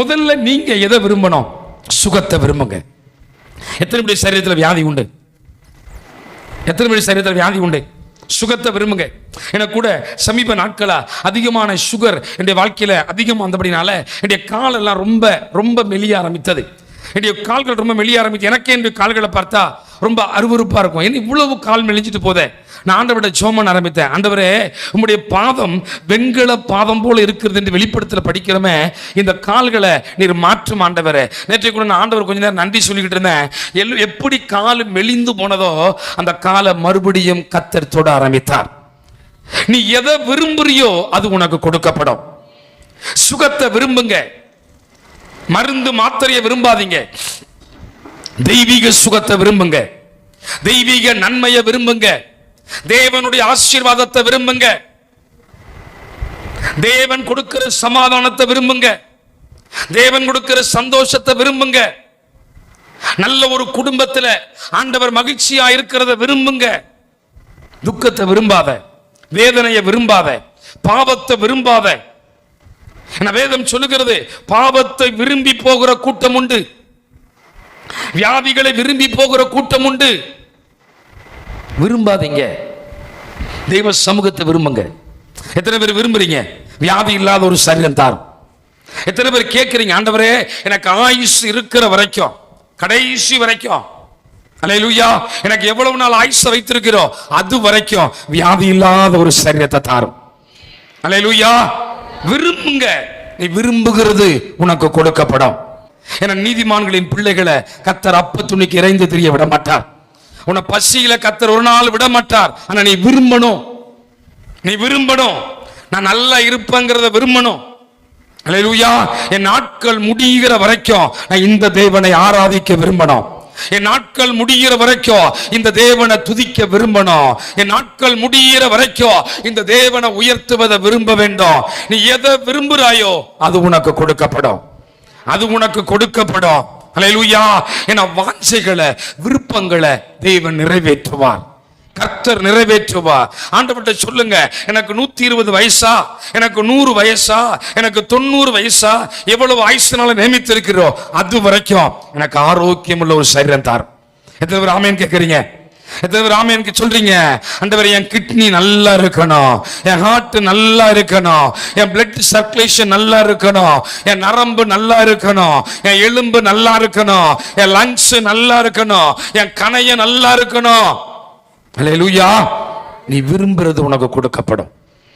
முதல்ல நீங்க எதை விரும்பணும்? சுகத்தை விரும்புங்க. எத்தனை பேர் சரீரத்தில் வியாதி உண்டு? எத்தனை பேர் சரீரத்தில் வியாதி உண்டு? சுகத்தை விரும்புங்க. எனக்கு கூட சமீப நாட்களா அதிகமான சுகர் என்னுடைய வாழ்க்கையில அதிகம் வந்தபடினால என்னுடைய காலெல்லாம் ரொம்ப ரொம்ப மெலிய ஆரம்பித்தது. என்னுடைய கால்கள் ரொம்ப மெலிய ஆரம்பித்து எனக்கே என்னுடைய கால்களை பார்த்தா ரொம்ப அருவறுப்பாக இருக்கும். என்ன இவ்வளவு கால் மெலிஞ்சிட்டு போதே? நான் ஆண்டவரோட ஜோமன் ஆரம்பித்தேன். ஆண்டவரே உங்களுடைய பாதம் வெண்கல பாதம் போல இருக்கிறது என்று வெளிப்படுத்தல படிக்கிறோமே இந்த கால்களை நீர் மாற்றும் ஆண்டவரே. நேற்றைக்கு கூட நான் ஆண்டவர் கொஞ்ச நேரம் நன்றி சொல்லிக்கிட்டு இருந்தேன். எல் எப்படி கால் மெலிந்து போனதோ அந்த காலை மறுபடியும் கத்தர் தொட ஆரம்பித்தார். நீ எதை விரும்புறியோ அது உனக்கு கொடுக்கப்படும். சுகத்தை விரும்புங்க. மருந்து மாத்திரையை விரும்பாதீங்க. தெய்வீக சுகத்தை விரும்புங்க. தெய்வீக நன்மையை விரும்புங்க. தேவனுடைய ஆசீர்வாதத்தை விரும்புங்க. தேவன் கொடுக்கிற சமாதானத்தை விரும்புங்க. தேவன் கொடுக்கிற சந்தோஷத்தை விரும்புங்க. நல்ல ஒரு குடும்பத்தில் ஆண்டவர் மகிழ்ச்சியா இருக்கிறத விரும்புங்க. துக்கத்தை விரும்பாத வேதனையை விரும்பாத பாவத்தை விரும்பாத. வேதம் சொல்லுகிறது பாவத்தை விரும்பி போகிற கூட்டம் உண்டு. வியாதிகளை விரும்பி போகிற கூட்டம் உண்டு. விரும்பாதீங்க. தெய்வ சமூகத்தை விரும்புங்க. எத்தனை பேர் விரும்புறீங்க? வியாதி இல்லாத ஒரு சரீரம் தாரும். எத்தனை பேர் கேட்குறீங்க ஆண்டவரே எனக்கு ஆயுஸ் இருக்கிற வரைக்கும் கடைசி வரைக்கும் அல்லேலூயா எனக்கு எவ்வளவு நாள் ஆயுச வைத்திருக்கிறோம்? அது வரைக்கும் வியாதி இல்லாத ஒரு சரீரத்தை தாரும். அல்லேலூயா விரும்புங்க. நீ விரும்புகிறது உனக்கு கொடுக்கப்படும். என நீதிமான்களின் பிள்ளைகளை கத்தர் அப்ப துணிக்கு இறைந்து தெரிய விட மாட்டார் உன்னை பசியில கத்தர் ஒரு நாள் விட மாட்டார் ஆனா நீ விரும்பணும். நீ விரும்பணும். நான் நல்லா இருப்பேங்கிறத விரும்பணும். அல்லேலூயா என் நாட்கள் முடிகிற வரைக்கும் நான் இந்த தேவனை ஆராதிக்க விரும்பணும். என் நாட்கள் முடிகிற வரைக்கும் இந்த தேவனை துதிக்க விரும்பணும். என் நாட்கள் முடிகிற வரைக்கும் இந்த தேவனை உயர்த்துவதை விரும்ப வேண்டும். நீ எதை விரும்புறாயோ அது உனக்கு கொடுக்கப்படும். அது உனக்கு கொடுக்கப்படும். அலையலூயா என வாஞ்சைகளை விருப்பங்களை தெய்வம் நிறைவேற்றுவார். கர்த்தர் நிறைவேற்றுவார். ஆண்டவர்கிட்ட சொல்லுங்க எனக்கு நூத்தி இருபது வயசா? எனக்கு நூறு வயசா? எனக்கு தொண்ணூறு வயசா? எவ்வளவு ஆயுசுனால நியமித்திருக்கிறோம்? அது வரைக்கும் எனக்கு ஆரோக்கியம் உள்ள ஒரு சரீரம் தார் எத்தனை பேர் ஆமேன் கேட்குறீங்க? எத்தனை பேர் எனக்கு சொல்றீங்க? அந்தவர் என் கிட்னி நல்லா இருக்கணும். என் ஹார்ட் நல்லா இருக்கணும். என் பிளட் சர்க்குலேஷன் நல்லா இருக்கணும். என் நரம்பு நல்லா இருக்கணும். என் எலும்பு நல்லா இருக்கணும். என் லங்ஸ் நல்லா இருக்கணும். என் கணைய நல்லா இருக்கணும். அல்லேலூயா நீ விரும்புறது உனக்கு கொடுக்கப்படும்.